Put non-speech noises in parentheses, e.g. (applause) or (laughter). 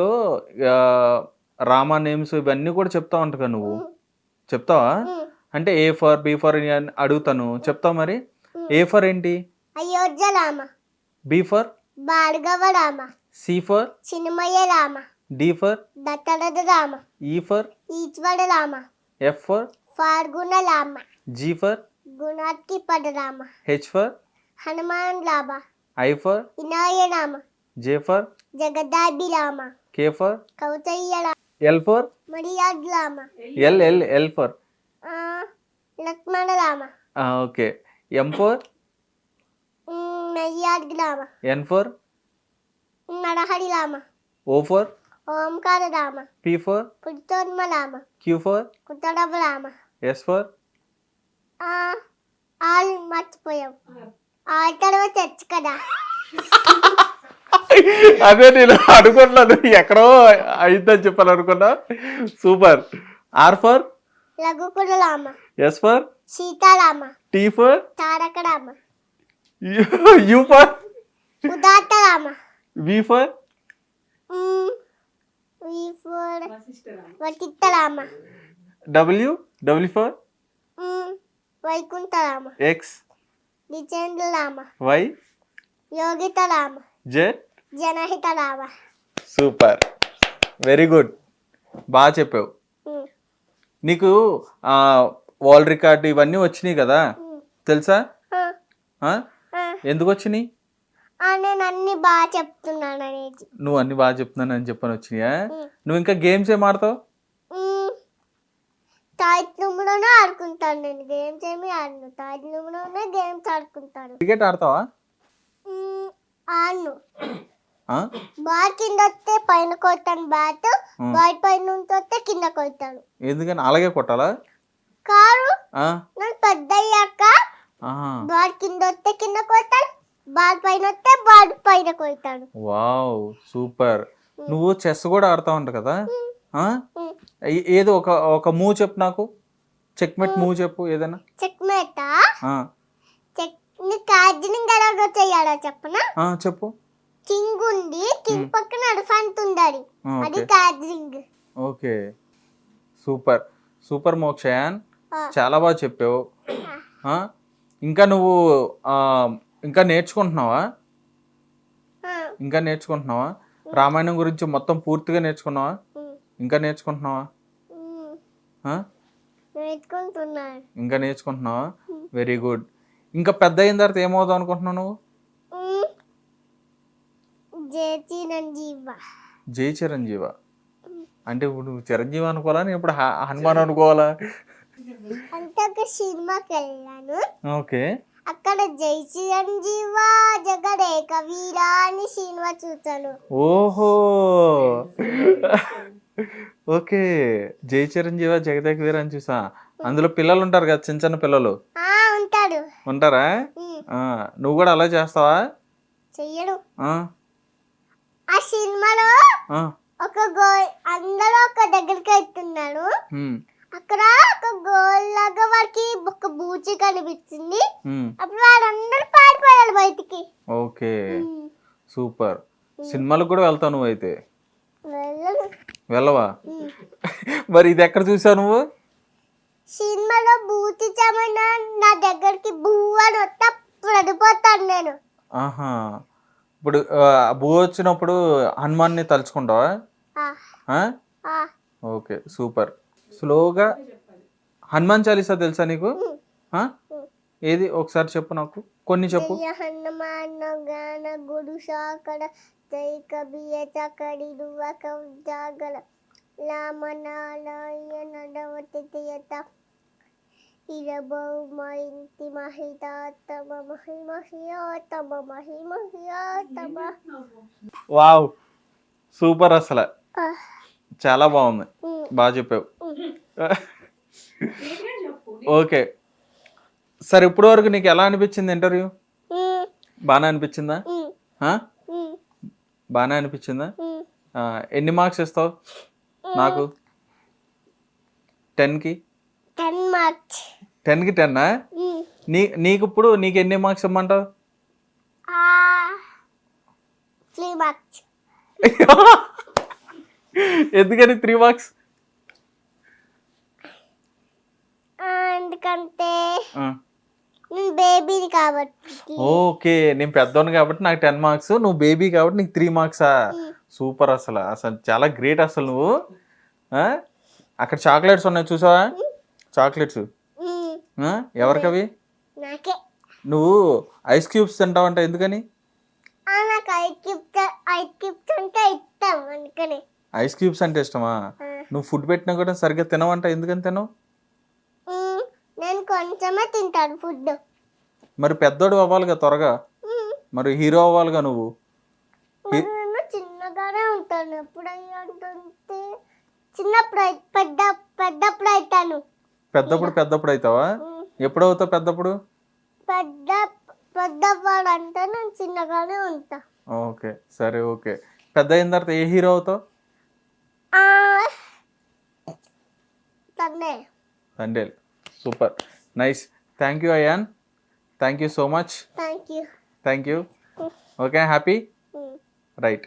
స్కూల్లో రామా నేమ్స్ ఇవన్నీ కూడా చెప్తా ఉంటా నువ్వు. చెప్తావా? అంటే ఏ ఫర్ బి ఫర్ అడుగుతాను. చెప్తావు మరి? ఏ ఫర్ ఏంటి? Ayodhya Rama. B for? Bhargava Rama. C for? Chinmaya Rama. D for? Dasharatha Rama. E for? Eshwara Rama. F for? Phalguna Rama. G for? గుణాత్కిపద Rama. H for? Hanuman Rama. I for? Vinaya Rama. J for Jagadabhi Rama K for Rama L for Maryada Rama L L L for ah, Lakshmana Rama okay. M for um, Maryada Rama N for Narahari Rama O for Omkara Rama P for Purushottama Rama Q for కుతరవ Rama S for ah, all మర్చిపోయాం all తర్వాత తెచ్చు కదా (laughs) అదే నేను అనుకున్నాను ఎక్కడో అయిద్దని చెప్పాను అనుకున్నా. Super. R for? S for? Sitarama. T for? Taraka Rama U for? Udatta Rama V for? V for. Vachitta Rama W? W for? Vaikuntha Rama X? Nichendra Rama Y? Yogita Rama Z? Janahita Rama super. Very good. బాగా చెప్పావు. నీకు world record ఇవన్నీ వచ్చినాయి కదా? తెలుసా. ఎందుకు వచ్చినాయి ఆ, నేను అన్ని బాగా చెప్తున్నాను అనేది నువ్వు అన్ని బాగా చెప్తున్నానని చెప్పని వచ్చినాయా. నువ్వు ఇంకా గేమ్స్ ఏం ఆడతావు? ఆడుకుంటాను నేను. గేమ్స్ ఏమి ఆడను. గేమ్స్ ఆడుకుంటాను. క్రికెట్ ఆడతావా? ఆడను? బాల్ కింద వస్తే పైన కొడతాను బ్యాట్. బాల్ పైన నుంచి వస్తే కింద కొడతాను. ఎందుకని అలాగే కొట్టాలా? కారు? నేను పెద్ద అయ్యాక. బాల్ కింద వస్తే కింద కొడతాను బాల్ పైన వస్తే బాల్ పైన కొడతాను. Wow super. నువ్వు చెస్ కూడా ఆడుతా ఉంటా కదా? ఏదో ఒక ఒక మూవ్ చెప్పు నాకు. చెక్మెట్ మూవ్ చెప్పు ఏదైనా. చెక్ మేట. చెక్ నీ కార్జనింగ్ ఎలాగో చెయ్యాలో చెప్పనా? చెప్పు. ఉంది కింగ్ పక్కన ఎలిఫెంట్ ఉండాలి ఆ, అది ఓకే. సూపర్. సూపర్ మోక్షయాన్. చాలా బాగా చెప్పావు? ఇంకా నువ్వు ఇంకా నేర్చుకుంటున్నావా? ఇంకా నేర్చుకుంటున్నావా? రామాయణం గురించి మొత్తం పూర్తిగా నేర్చుకున్నావా? ఇంకా నేర్చుకుంటున్నావా? ఇంకా నేర్చుకుంటున్నావా? Very good. ఇంకా పెద్ద అయిన తర్వాత ఏమవుదాం అనుకుంటున్నావు నువ్వు? జేచి నంజీవ జై చిరంజీవ. అంటే ఇప్పుడు నువ్వు చిరంజీవి అనుకోవాలా? నేను ఇప్పుడు హనుమాన్ అనుకోవాలా? అంటే ఒక సినిమాకి వెళ్ళాను. ఓకే. అక్కడ జై చిరంజీవ జగదేక వీరా అని సినిమా చూసాను ఓహో! ఓకే. జై చిరంజీవ జగదేక వీర అని చూసా. అందులో పిల్లలు ఉంటారు కదా చిన్న చిన్న పిల్లలు. ఉంటారా? నువ్వు కూడా అలా చేస్తావా? చెయ్యడు. ఆ, సినిమాలో ఒక గోల్ అందరూ ఒక దగ్గరికి వెళ్తున్నారు. ఉమ్, అక్కడ ఒక గోల్ లాగా వాడికి ఒక బూచి కనిపించింది. అప్పుడు వాళ్ళందరూ పారిపోయారు బయటికి. ఓకే. సూపర్. సినిమాలకు కూడా వెళ్తావు నువ్వు అయితే? వెళ్ళవా. (laughs) మరి ఇది ఎక్కడ చూసావు నువ్వు? సినిమాలో బూతి చమన నా దగ్గరికి బూ అని వస్తే నేను. ఆహా. ఇప్పుడు భూ వచ్చినప్పుడు హనుమాన్ని తలుచుకుంటావా? Okay super. స్లోగా హనుమాన్ చాలీసా తెలుసా నీకు? ఏది? ఒకసారి చెప్పు నాకు. కొన్ని చెప్పు. హనుమాన గాన గురు సాకర జై కబియ చకడి దువ కౌజాగల లామనాలయ నడవతి తీయత. ఇరబౌమ ఇంటి మహితాతమ మహిమహియాతమ మహిమహియాతమ వావ్ సూపర్ అసలు. ఆ, చాలా బాగుంది. ఉమ్, బాగా చెప్పావు. ఉమ్. ఓకే. సరే ఇప్పటి వరకు నీకు ఎలా అనిపించింది ఇంటర్వ్యూ? ఉమ్, బాగానే అనిపించిందా? బాగానే అనిపించిందా? ఎన్ని మార్క్స్ ఇస్తావు? నాకు? టెన్కి? Ten marks. టెన్కి టెన్నా. నీ నీకు ఇప్పుడు నీకు ఎన్ని మార్క్స్ ఇమ్మంటావు? (laughs) ఎందుకని త్రీ మార్క్స్ ఆ, ఎందుకంటే నేను బేబీని కాబట్టి. ఓకే నేను పెద్దోను కాబట్టి నాకు టెన్ మార్క్స్ నువ్వు బేబీ కాబట్టి నీకు త్రీ మార్క్సా సూపర్ అసలు అసలు చాలా గ్రేట్ అసలు నువ్వు? అక్కడ చాక్లెట్స్ ఉన్నాయి చూసావా? చాక్లెట్స్ ఉమ్, ఎవరికి అవి నాకే. నువ్వు ఐస్ క్యూబ్స్ తింటావంట ఎందుకని? ఐస్ క్యూబ్స్ అంటే ఇష్టమా? నువ్వు ఫుడ్ పెట్టినా కూడా సరిగ్గా తినవంట ఎందుకని తినవు? నేను కొంచెమే తింటాను ఫుడ్. మరి పెద్దోడు అవ్వాలిగా త్వరగా. మరి హీరో అవ్వాలిగా నువ్వు? చిన్నగానే ఉంటాను. ఎప్పుడు అంటే చిన్నప్పుడు పెద్ద పెద్దప్పుడు అవుతాను పెద్దప్పుడు పెద్దప్పుడు అవుతావా? ఎప్పుడు అవుతావు పెద్దప్పుడు? పెద్ద పెద్దవాడు అంటే నేను చిన్నగానే ఉంటా. ఓకే సరే ఓకే. పెద్ద అయిన తర్వాత ఏ హీరో అవుతావు? Thandel super. Nice. Thank you Ayaan. Thank you so much. Thank you. Thank you. Okay happy? Right.